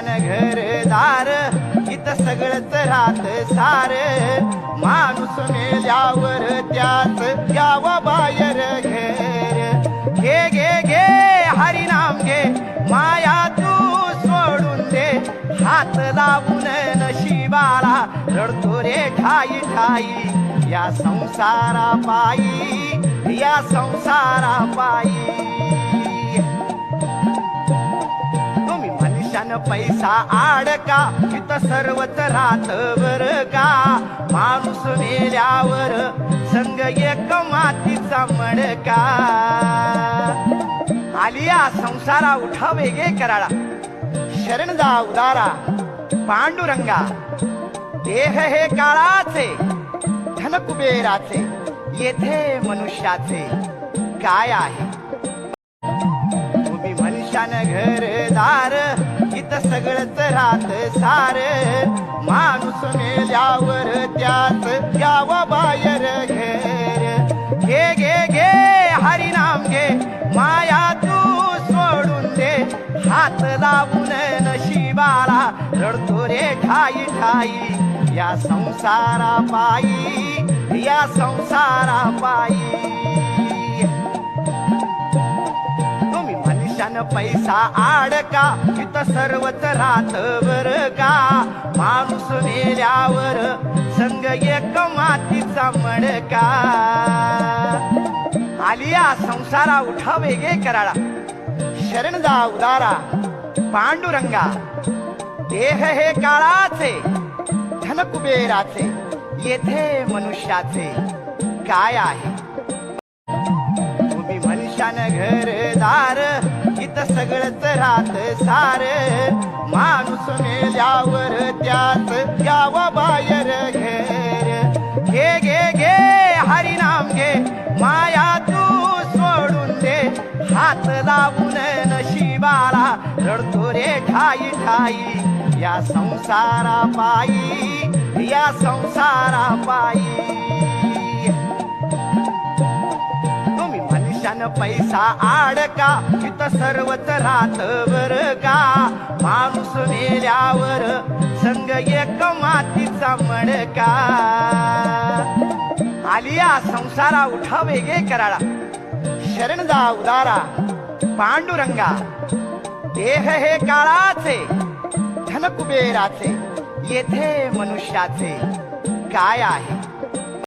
मनुष्यान घरदार इथं सगळंच राहत सार. माणूस मेल्यावर त्याच यावा बाहेर घर. घे घे घे हरिनाम घे माया तू सोडून दे. हात लावून नशिबाला रडतो रे ठाई ठाई. या संसारा पायी या संसारा पायी न पैसा आडका इथं सर्वच राहत बर का? माणूस मेल्यावर संग एक मातीचा मडका. आलिया संसारा उठा वेगे कराळा. शरण जा उदारा पांडुरंगा. देह हे काळाचे धन कुबेराचे येथे मनुष्याचे. काय आहे? तुम्ही मनुष्यानं घरदार सगळंच राहत सार. माणूस मेल्यावर त्याच यावा बायर घेर. घे घे घे हरिनाम घे. माया तू सोडून दे. हात लावून नशिबाला रडतो रे ठाई ठाई. या संसारा पायी या संसारा पायी पैसा आडका इथं सर्वच राहत बर का? माणूस मेल्यावर संग एक मातीचा मडका. आलिया संसारा उठा वेगे कराळा. शरण जा उदारा पांडुरंगा. देह हे काळाचे धन कुबेराचे येथे मनुष्याचे. काय आहे? तुम्ही मनुष्यानं घरदार इथं सगळंच राहत सार. माणूस मेल्यावर त्याच यावा बाहेर घेर. घे घे घे हरिनाम घे माया तू सोडून दे. हात लावून नशिबाला रडतो रे ठाई ठाई. या संसारा पायी या संसारा पायी त्यानं पैसा आडका इथं सर्वच राहत बर का? माणूस मेल्यावर संग एक मातीचा मडका. आलिया संसारा उठा वेगे कराळा. शरण जा उदारा पांडुरंगा. देह हे काळाचे धन कुबेराचे येथे मनुष्याचे. काय आहे?